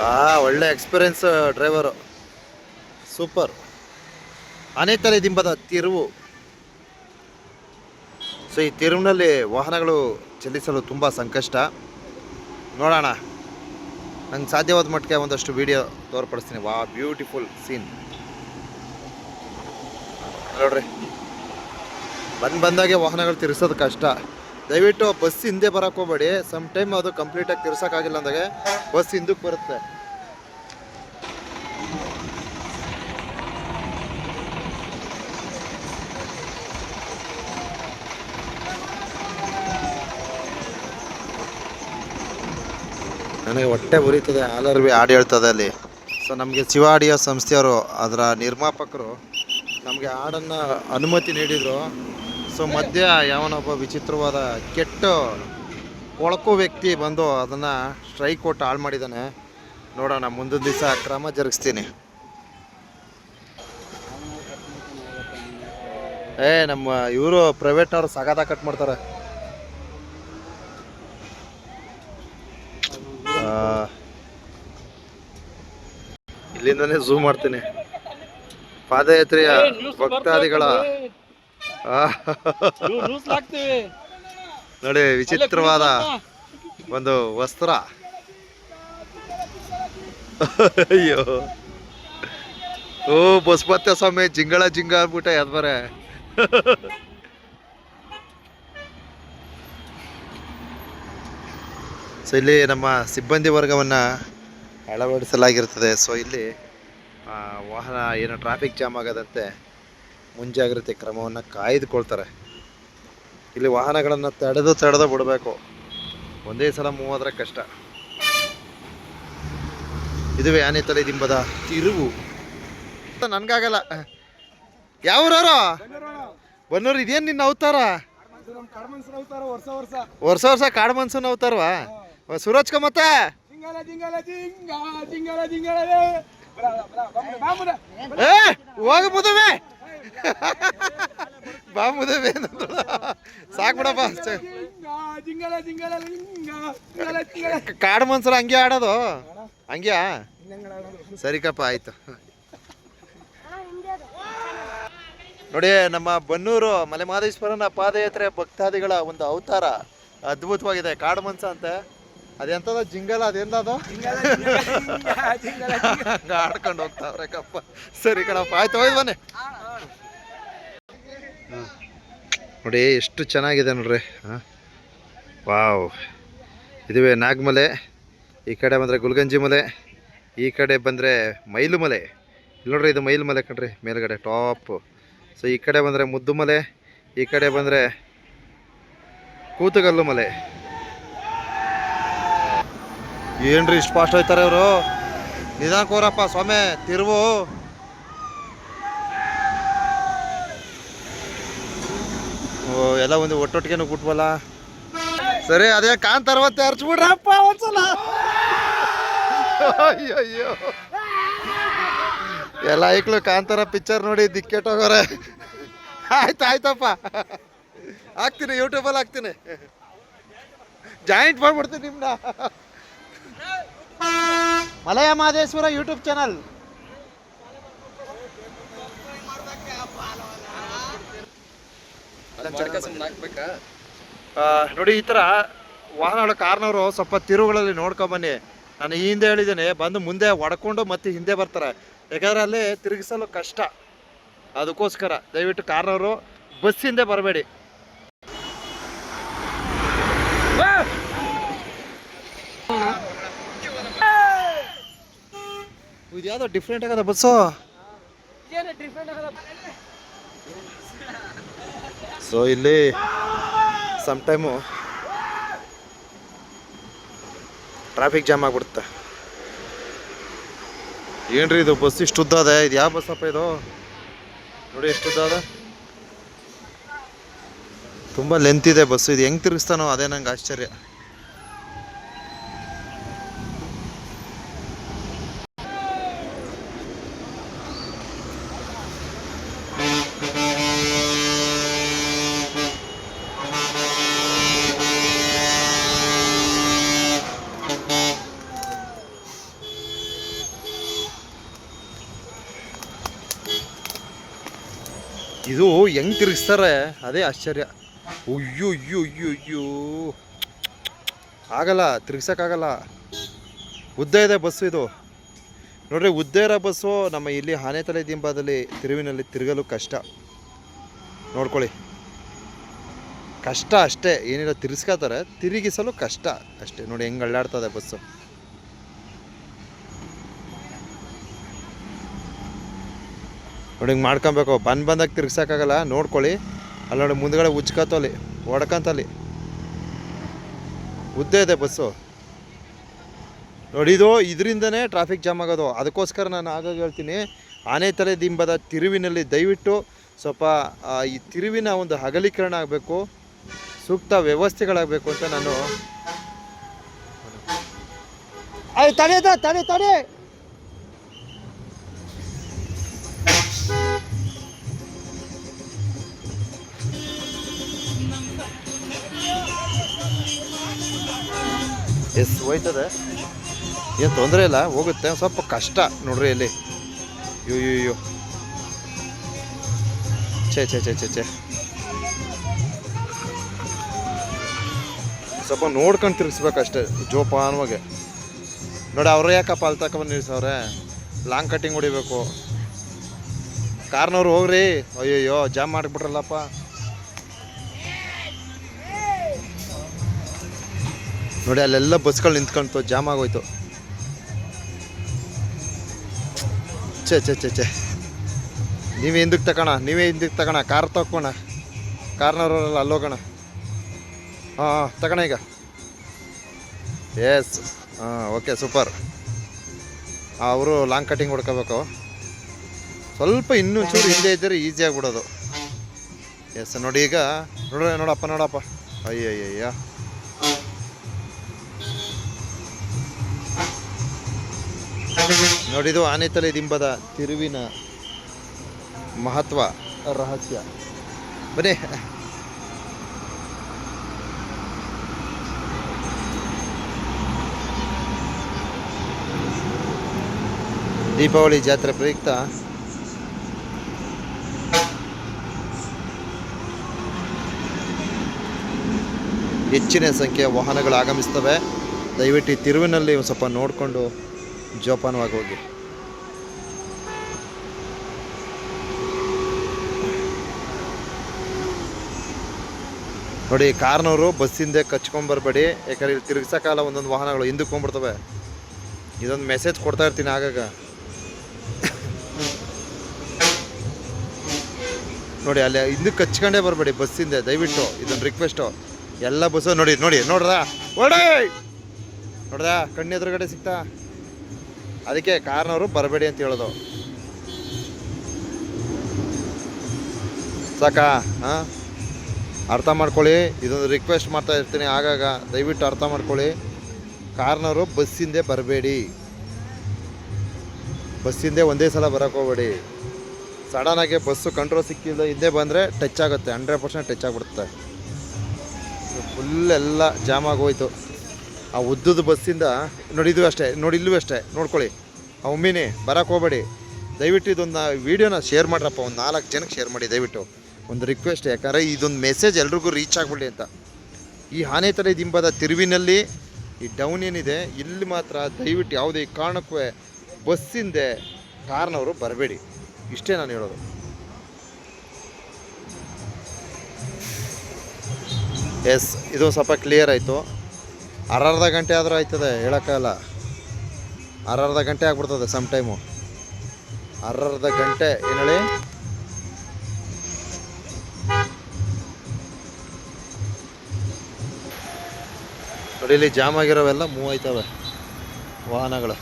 ಆ, ಒಳ್ಳೆ experience driver super ಅನೇತಲೆ ದಿಂಬದ ತಿರುವು. ಸೊ ಈ ತಿರುವಿನಲ್ಲಿ ವಾಹನಗಳು ಚಲಿಸಲು ತುಂಬ ಸಂಕಷ್ಟ. ನೋಡೋಣ. ನಂಗೆ ಸಾಧ್ಯವಾದ ಮಟ್ಟಿಗೆ ಒಂದಷ್ಟು ವಿಡಿಯೋ ತೋರ್ಪಡಿಸ್ತೀನಿ. ವಾ ಬ್ಯೂಟಿಫುಲ್ ಸೀನ್ ನೋಡ್ರಿ. ಬಂದು ಬಂದಾಗೆ ವಾಹನಗಳು ತಿರ್ಸೋದು ಕಷ್ಟ. ದಯವಿಟ್ಟು ಬಸ್ ಹಿಂದೆ ಬರಕ್ಕೆ ಹೋಗ್ಬೇಡಿ. ಸಮ್ ಟೈಮ್ ಅದು ಕಂಪ್ಲೀಟಾಗಿ ಆಗಿಲ್ಲ ಅಂದಾಗೆ ಬಸ್ ಹಿಂದಕ್ಕೆ ಬರುತ್ತೆ. ನನಗೆ ಹೊಟ್ಟೆ ಉರಿತದೆ ಆಲರ್ವಿ ಹಾಡು ಹೇಳ್ತದೆ ಅಲ್ಲಿ. ಸೊ ನಮಗೆ ಶಿವ ಆಡಿಯೋ ಸಂಸ್ಥೆಯವರು, ಅದರ ನಿರ್ಮಾಪಕರು ನಮಗೆ ಹಾಡನ್ನು ಅನುಮತಿ ನೀಡಿದರು. ಸೊ ಮಧ್ಯ ಯಾವನೊಬ್ಬ ವಿಚಿತ್ರವಾದ ಕೆಟ್ಟ ಕೊಳಕು ವ್ಯಕ್ತಿ ಬಂದು ಅದನ್ನು ಸ್ಟ್ರೈಕ್ ಕೊಟ್ಟು ಹಾಳು ಮಾಡಿದ್ದಾನೆ. ನೋಡೋಣ ಮುಂದಿನ ದಿವಸ ಕ್ರಮ ಜರುಗಿಸ್ತೀನಿ. ಏ ನಮ್ಮ ಇವರು ಪ್ರೈವೇಟ್ನವ್ರು ಸಗದ ಕಟ್ ಮಾಡ್ತಾರೆ. ಇಲ್ಲಿಂದನೇ ಝೂಮ್ ಮಾಡ್ತೀನಿ. ಪಾದಯಾತ್ರೆಯ ಭಕ್ತಾದಿಗಳ ನೋಡಿ ವಿಚಿತ್ರವಾದ ಒಂದು ವಸ್ತ್ರ. ಅಯ್ಯೋ. ಓ ಬಸ್ಪತ್ಯ ಸ್ವಾಮಿ ಜಿಂಗಳ ಜಿಂಗ ಅಂದ್ಬಿಟ್ಟ ಯಾವ್ದಾರೆ ಸೊ ಇಲ್ಲಿ ನಮ್ಮ ಸಿಬ್ಬಂದಿ ವರ್ಗವನ್ನು ಅಳವಡಿಸಲಾಗಿರ್ತದೆ. ಸೊ ಇಲ್ಲಿ ವಾಹನ ಏನು ಟ್ರಾಫಿಕ್ ಜಾಮ್ ಆಗದಂತೆ ಮುಂಜಾಗ್ರತೆ ಕ್ರಮವನ್ನು ಕಾಯ್ದುಕೊಳ್ತಾರೆ. ಇಲ್ಲಿ ವಾಹನಗಳನ್ನು ತಡೆದು ತಡೆದು ಬಿಡಬೇಕು. ಒಂದೇ ಸಲ ಮೂವ್ ಕಷ್ಟ. ಇದುವೇ ಆನೆ ತಲೆ ದಿಂಬದ ತಿರುವು. ನನ್ಗಾಗಲ್ಲ. ಯಾವ್ರವ್ರು? ಬನ್ನೂರು ಇದೇನು ನಿನ್ನ ಅವತಾರ? ವರ್ಷ ವರ್ಷ ಕಾಡು ಮನ್ಸೂನ್ ಅವತಾರವಾ ಸೂರಜ್ ಮತ್ತೆ? ಹೋಗ ಮುದವೆ. ಬಾ ಮುದವೆ ಸಾಕ್ ಬಿಡಪ್ಪ. ಕಾಡು ಮನ್ಸರ ಹಂಗೆ ಆಡೋದು. ಹಂಗ್ಯಾ? ಸರಿಕಪ್ಪ, ಆಯ್ತು. ನೋಡಿ, ನಮ್ಮ ಬನ್ನೂರು ಮಲೆ ಮಹದೇಶ್ವರನ ಪಾದಯಾತ್ರೆ ಭಕ್ತಾದಿಗಳ ಒಂದು ಅವತಾರ. ಅದ್ಭುತವಾಗಿದೆ. ಕಾಡು ಮನ್ಸ ಅಂತೆ. ಅದೆಂತದ ಜಿಂಗಲ, ಅದೆಂದದು? ಆಡ್ಕೊಂಡು ಹೋಗ್ತಾವ್ರೆ ಕಪ್ಪ. ಸರಿ ಕಣಪ್ಪ, ಆಯ್ತು ಹೋಯ್ ಬನ್ನಿ. ನೋಡಿ, ಎಷ್ಟು ಚೆನ್ನಾಗಿದೆ ನೋಡ್ರಿ. ಹಾಂ. ವಾವ್. ಇದುವೇ ನಾಗಮಲೆ, ಈ ಕಡೆ ಬಂದರೆ ಗುಲ್ಗಂಜಿ ಮಲೆ, ಈ ಕಡೆ ಬಂದರೆ ಮೈಲು ಮಲೆ. ಇಲ್ಲಿ ನೋಡ್ರಿ ಇದು ಮೈಲು ಮಲೆ ಕಣ್ರಿ, ಮೇಲ್ಗಡೆ, ಟಾಪ್. ಸೊ ಈ ಕಡೆ ಬಂದರೆ ಮುದ್ದು ಮಲೆ, ಈ ಕಡೆ ಬಂದರೆ ಕೂತುಗಲ್ಲು ಮಲೆ. ಏನ್ರಿ ಇಷ್ಟು ಫಾಸ್ಟ್ ಹೋಯ್ತಾರೆ ಇವರು ನಿಧಾನ ಕೋರಪ್ಪ ಸ್ವಾಮಿ, ತಿರುವು. ಓ, ಎಲ್ಲ ಒಂದು ಒಟ್ಟೊಟ್ಟಿಗೆ ಕುಟ್ಬಲ್ಲ ಸರಿ, ಅದೇ ಕಾಂತಾರವತ್ತೆ ಹರ್ಚ್ಬಿಡ್ರಪ್ಪ ಒಂದ್ಸಲ. ಅಯ್ಯೋ ಅಯ್ಯೋ ಎಲ್ಲ ಐಕ್ಳು ಕಾಂತಾರ ಪಿಕ್ಚರ್ ನೋಡಿ ದಿಕ್ಕೆಟ್ಟೋಗೋರೆ. ಆಯ್ತು ಆಯ್ತಪ್ಪ ಹಾಕ್ತೀನಿ ಯೂಟ್ಯೂಬಲ್ಲಿ ಹಾಕ್ತೀನಿ. ಜಾಯಿಂಟ್ ಮಾಡ್ಬಿಡ್ತೀನಿ ನಿಮ್ನ. Malaya Mahadeshwara YouTube channel. ನೋಡಿ ಈ ಥರ ವಾಹನಗಳ ಕಾರ್ನವರು ಸ್ವಲ್ಪ ತಿರುವುಗಳಲ್ಲಿ ನೋಡ್ಕೊಂಬನ್ನಿ ನಾನು ಈ ಹಿಂದೆ ಹೇಳಿದ್ದೇನೆ, ಬಂದು ಮುಂದೆ ಒಡ್ಕೊಂಡು ಮತ್ತೆ ಹಿಂದೆ ಬರ್ತಾರೆ. ಯಾಕಂದ್ರೆ ಅಲ್ಲಿ ತಿರುಗಿಸಲು ಕಷ್ಟ. ಅದಕ್ಕೋಸ್ಕರ ದಯವಿಟ್ಟು ಕಾರ್ನವರು ಬಸ್ ಹಿಂದೆ ಬರಬೇಡಿ. ಇದು ಯಾವುದೋ ಡಿಫ್ರೆಂಟ್ ಆಗದ ಬಸ್ಸು? ಸೊ ಇಲ್ಲಿ ಸಮ್ ಟೈಮು ಟ್ರಾಫಿಕ್ ಜಾಮ್ ಆಗ್ಬಿಡುತ್ತೆ. ಏನ್ರಿ ಇದು ಬಸ್ ಇಷ್ಟು ಉದ್ದ ಅದೇ? ಇದು ಯಾವ ಬಸ್ಸಪ್ಪ ಇದು? ನೋಡಿ ಎಷ್ಟು ಉದ್ದ ಅದ. ತುಂಬ ಲೆಂತ್ ಇದೆ ಬಸ್ ಇದು ಹೆಂಗೆ ತಿರುಗಿಸ್ತಾನೋ ಅದೇ ನಂಗೆ ಆಶ್ಚರ್ಯ. ಇದು ಹೆಂಗ್ ತಿರುಗಿಸ್ತಾರೆ? ಅದೇ ಆಶ್ಚರ್ಯ. ಅಯ್ಯೋ ಅಯ್ಯೋ ಅಯ್ಯೋ ಅಯ್ಯೋ ಆಗಲ್ಲ ತಿರ್ಗ್ಸಕ್ಕಾಗಲ್ಲ ಉದ್ದ ಇದೆ ಬಸ್ಸು ಇದು. ನೋಡ್ರಿ, ಉದ್ದ ಇರೋ ಬಸ್ಸು ನಮ್ಮ ಇಲ್ಲಿ ಆನೆತಲೆ ದಿಂಬದಲ್ಲಿ ತಿರುವಿನಲ್ಲಿ ತಿರುಗಲು ಕಷ್ಟ. ನೋಡ್ಕೊಳ್ಳಿ. ಕಷ್ಟ ಅಷ್ಟೇ. ಏನಿಲ್ಲ ತಿರ್ಸ್ಕೊತಾರೆ ತಿರುಗಿಸಲು ಕಷ್ಟ ಅಷ್ಟೇ. ನೋಡಿ, ಹೆಂಗೆ ಅಳ್ಳಾಡ್ತದೆ ಬಸ್ಸು. ನೋಡಿ, ಹಿಂಗೆ ಮಾಡ್ಕೊಬೇಕು. ಬಂದು ಬಂದಾಗ ತಿರ್ಗ್ಸೋಕ್ಕಾಗಲ್ಲ ನೋಡ್ಕೊಳ್ಳಿ. ಅಲ್ಲಿ ನೋಡಿ, ಮುಂದ್ಗಡೆ ಉಜ್ಕತ್ತಲ್ಲಿ ಹೊಡ್ಕಂತಲ್ಲಿ ಉದ್ದೇ ಇದೆ ಬಸ್ಸು. ನೋಡಿ, ಇದು ಇದರಿಂದನೇ ಟ್ರಾಫಿಕ್ ಜಾಮ್ ಆಗೋದು. ಅದಕ್ಕೋಸ್ಕರ ನಾನು ಆಗಾಗ ಹೇಳ್ತೀನಿ, ಆನೆ ತಲೆ ದಿಂಬದ ತಿರುವಿನಲ್ಲಿ ದಯವಿಟ್ಟು ಸ್ವಲ್ಪ ಈ ತಿರುವಿನ ಒಂದು ಅಗಲೀಕರಣ ಆಗಬೇಕು. ಸೂಕ್ತ ವ್ಯವಸ್ಥೆಗಳಾಗಬೇಕು ಅಂತ ನಾನು ತಡೆ ತಡೆ ತಡೆ! ಎಸ್, ಹೋಯ್ತದೆ. ಏನು ತೊಂದರೆ ಇಲ್ಲ, ಹೋಗುತ್ತೆ. ಸ್ವಲ್ಪ ಕಷ್ಟ ನೋಡ್ರಿ ಇಲ್ಲಿ. ಅಯ್ಯೋ ಅಯ್ಯೋ ಯೋ ಛೇ ಛೇ ಛೇ ಛೇ ಛೇ. ಸ್ವಲ್ಪ ನೋಡ್ಕೊಂಡು ತಿರ್ಗಿಸ್ಬೇಕಷ್ಟೇ, ಜೋಪಾನವಾಗಿ. ನೋಡಿ, ಅವ್ರು ಯಾಕಪ್ಪ ಅಲ್ಲಿ ಬಂದು ನಿಲ್ಸವ್ರೆ? ಲಾಂಗ್ ಕಟ್ಟಿಂಗ್ ಹೊಡಿಬೇಕು. ಕಾರ್ನವ್ರು ಹೋಗ್ರಿ. ಅಯ್ಯಯ್ಯೋ, ಜಾಮ್ ಮಾಡಿಬಿಟ್ರಲ್ಲಪ್ಪ. ನೋಡಿ, ಅಲ್ಲೆಲ್ಲ ಬಸ್ಗಳು ನಿಂತ್ಕೊಂತು ಜಾಮ್ ಆಗೋಯ್ತು. ಛೇ ಛೇ ಛೇ ಛೇ. ನೀವೇ ಹಿಂದಕ್ಕೆ ತಗೋಣ, ನೀವೇ ಹಿಂದಕ್ಕೆ ತಗೋಣ, ಕಾರ್ ತಗೋಣ. ಅಲ್ಲಿ ಅಲ್ಲೋಗೋಣ ಹಾಂ ಹಾಂ, ತಗೋಣ ಈಗ. ಎಸ್ ಹಾಂ ಓಕೆ ಸೂಪರ್ ಅವರು ಲಾಂಗ್ ಕಟಿಂಗ್ ಹೊಡ್ಕೋಬೇಕು. ಸ್ವಲ್ಪ ಇನ್ನೂ ಚೂರು ಹಿಂದೆ ಇದ್ದರೆ ಈಸಿ ಆಗಿಬಿಡೋದು. ಎಸ್ ನೋಡಿ ಈಗ. ನೋಡ್ರಿ, ನೋಡಪ್ಪ ನೋಡಪ್ಪ. ಅಯ್ಯಯ್ಯಯ್ಯ. ನೋಡಿದು ಆನೆತಲೆ ದಿಂಬದ ತಿರುವಿನ ಮಹತ್ವ, ರಹಸ್ಯ. ಬನ್ನಿ. ದೀಪಾವಳಿ ಜಾತ್ರೆ ಪ್ರಯುಕ್ತ. ಹೆಚ್ಚಿನ ಸಂಖ್ಯೆಯ ವಾಹನಗಳು ಆಗಮಿಸ್ತವೆ. ದಯವಿಟ್ಟು ತಿರುವಿನಲ್ಲಿ ಸ್ವಲ್ಪ ನೋಡಿಕೊಂಡು ಜೋಪಾನವಾಗಿ ಹೋಗಿ. ನೋಡಿ ಕಾರ್ನವರು ಬಸ್ಸಿಂದ ಕಚ್ಕೊಂಬರ್ಬೇಡಿ ಯಾಕಂದ್ರೆ ಇಲ್ಲಿ ತಿರುಗಿಸೋಕಾಲ ಒಂದೊಂದು ವಾಹನಗಳು ಹಿಂದಕ್ಕೆ ಹೋಗ್ಬಿಡ್ತವೆ ಇದೊಂದು ಮೆಸೇಜ್ ಕೊಡ್ತಾ ಇರ್ತೀನಿ ಆಗಾಗ. ನೋಡಿ, ಅಲ್ಲಿ ಹಿಂದಕ್ಕೆ ಕಚ್ಕೊಂಡೇ ಬರಬೇಡಿ ಬಸ್ಸಿಂದ ದಯವಿಟ್ಟು ಇದೊಂದು ರಿಕ್ವೆಸ್ಟು ಎಲ್ಲ ಬಸ್ಸು ನೋಡಿ ನೋಡಿ ನೋಡ್ರಾ ಓಡೇ ನೋಡ್ದಾ ಕಣ್ಣು ಎದುರುಗಡೆ ಸಿಗ್ತಾ? ಅದಕ್ಕೆ ಕಾರ್ನವರು ಬರಬೇಡಿ ಅಂತ ಹೇಳೋದು. ಸಾಕಾ, ಹಾಂ? ಅರ್ಥ ಮಾಡ್ಕೊಳ್ಳಿ, ಇದೊಂದು ರಿಕ್ವೆಸ್ಟ್ ಮಾಡ್ತಾ ಇರ್ತೀನಿ ಆಗಾಗ, ದಯವಿಟ್ಟು ಅರ್ಥ ಮಾಡ್ಕೊಳ್ಳಿ. ಕಾರ್ನವರು ಬಸ್ಸಿಂದೆ ಬರಬೇಡಿ. ಬಸ್ಸಿಂದೆ ಒಂದೇ ಸಲ ಬರೋಕ್ಕೆ ಹೋಗ್ಬೇಡಿ. ಸಡನ್ನಾಗಿ ಬಸ್ಸು ಕಂಟ್ರೋಲ್ ಸಿಕ್ಕಿಲ್ಲ ಹಿಂದೆ ಬಂದರೆ ಟಚ್ ಆಗುತ್ತೆ ಹಂಡ್ರೆಡ್ ಪರ್ಸೆಂಟ್ ಟಚ್ ಆಗಿಬಿಡುತ್ತೆ. ಫುಲ್ ಎಲ್ಲ ಜಾಮ್ ಆಗೋಯ್ತು. ಆ ಉದ್ದದ ಬಸ್ಸಿಂದ ನೋಡಿದ್ವಿ ಅಷ್ಟೇ ನೋಡಿ ಇಲ್ಲೂ ಅಷ್ಟೇ, ನೋಡ್ಕೊಳ್ಳಿ. ಆ ಒಮ್ಮಿನಿ ಬರೋಕ್ಕೆ ಹೋಗಬೇಡಿ. ದಯವಿಟ್ಟು ಇದೊಂದು ವೀಡಿಯೋನ ಶೇರ್ ಮಾಡ್ರಪ್ಪ, ಒಂದು ನಾಲ್ಕು ಜನಕ್ಕೆ ಶೇರ್ ಮಾಡಿ, ದಯವಿಟ್ಟು. ಒಂದು ರಿಕ್ವೆಸ್ಟ್ ಯಾಕಂದರೆ ಇದೊಂದು ಮೆಸೇಜ್ ಎಲ್ರಿಗೂ ರೀಚ್ ಆಗ್ಬಿಡಿ ಅಂತ. ಈ ಆನೆತಲೆ ದಿಂಬದ ತಿರುವಿನಲ್ಲಿ ಈ ಡೌನ್ ಏನಿದೆ, ಇಲ್ಲಿ ಮಾತ್ರ ದಯವಿಟ್ಟು ಯಾವುದೇ ಕಾರಣಕ್ಕೂ ಬಸ್ಸಿಂದೆ ಕಾರ್ನವರು ಬರಬೇಡಿ. ಇಷ್ಟೇ ನಾನು ಹೇಳೋದು. ಎಸ್ ಇದು ಸ್ವಲ್ಪ ಕ್ಲಿಯರ್ ಆಯಿತು. ಅರ್ಧ ಗಂಟೆ ಆದರೂ ಆಯ್ತದೆ, ಹೇಳೋಕ್ಕಾಗಲ್ಲ. ಅರ್ಧ ಗಂಟೆ ಆಗ್ಬಿಡ್ತದೆ ಸಮ್ ಟೈಮು ಅರ್ಧ ಗಂಟೆ, ಏನು ಹೇಳಿ? ನೋಡಿ, ಇಲ್ಲಿ ಜಾಮ್ ಆಗಿರೋವೆಲ್ಲ ಮೂವ್ ಆಯ್ತವೆ ವಾಹನಗಳು.